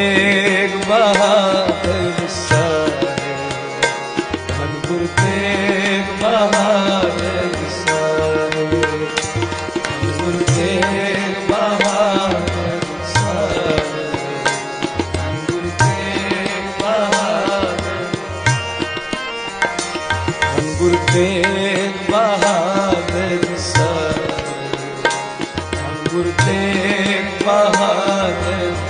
ਤੇਗ ਬਹਾਦਰ ਸਾਹਿਬ ਮਨ ਗੁਰ ਤੇਗ ਬਹਾਦਰ ਸਾਹਿਬ ਗੁਰ ਤੇਗ ਬਹਾਦਰ ਸਾਹਿਬ ਮਨ ਗੁਰ ਤੇਗ ਬਹਾਦਰ ਮਨ ਗੁਰ ਤੇਗ ਬਹਾਦਰ ਸਾਹਿਬ ਮਨ ਗੁਰ ਤੇਗ ਬਹਾਦਰ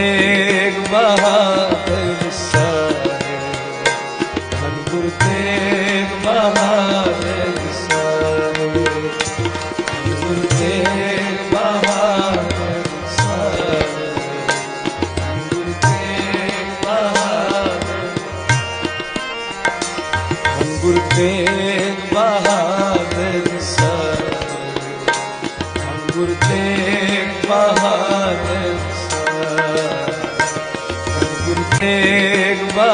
ਤੇਗ ਬਹਾਦਰ ਸਾਹਿਬ ਧੰਨ ਗੁਰੂ ਤੇਗ ਬਹਾਦਰ ਸਾਹਿਬ ਗੁਰੂ ਤੇਗ ਤੇਗ ਬਹਾਦਰ ਧੰਨ ਗੁਰੂ ਤੇਗ ਬਹਾਦਰ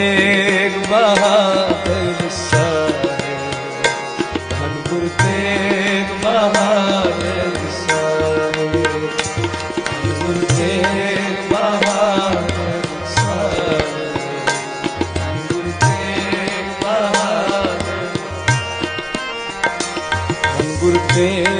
ਤੇਗ ਬਹਾਦਰ ਸਾਹਿਬ ਗੁਰੂ ਤੇਗ ਬਹਾਦਰ ਸਾਹਿਬ ਗੁਰੂ ਤੇਗ ਬਹਾਦਰ ਸਾਹਿਬ ਗੁਰੂ ਤੇਗ ਬਹਾਦਰ ਗੁਰੂ ਤੇਗ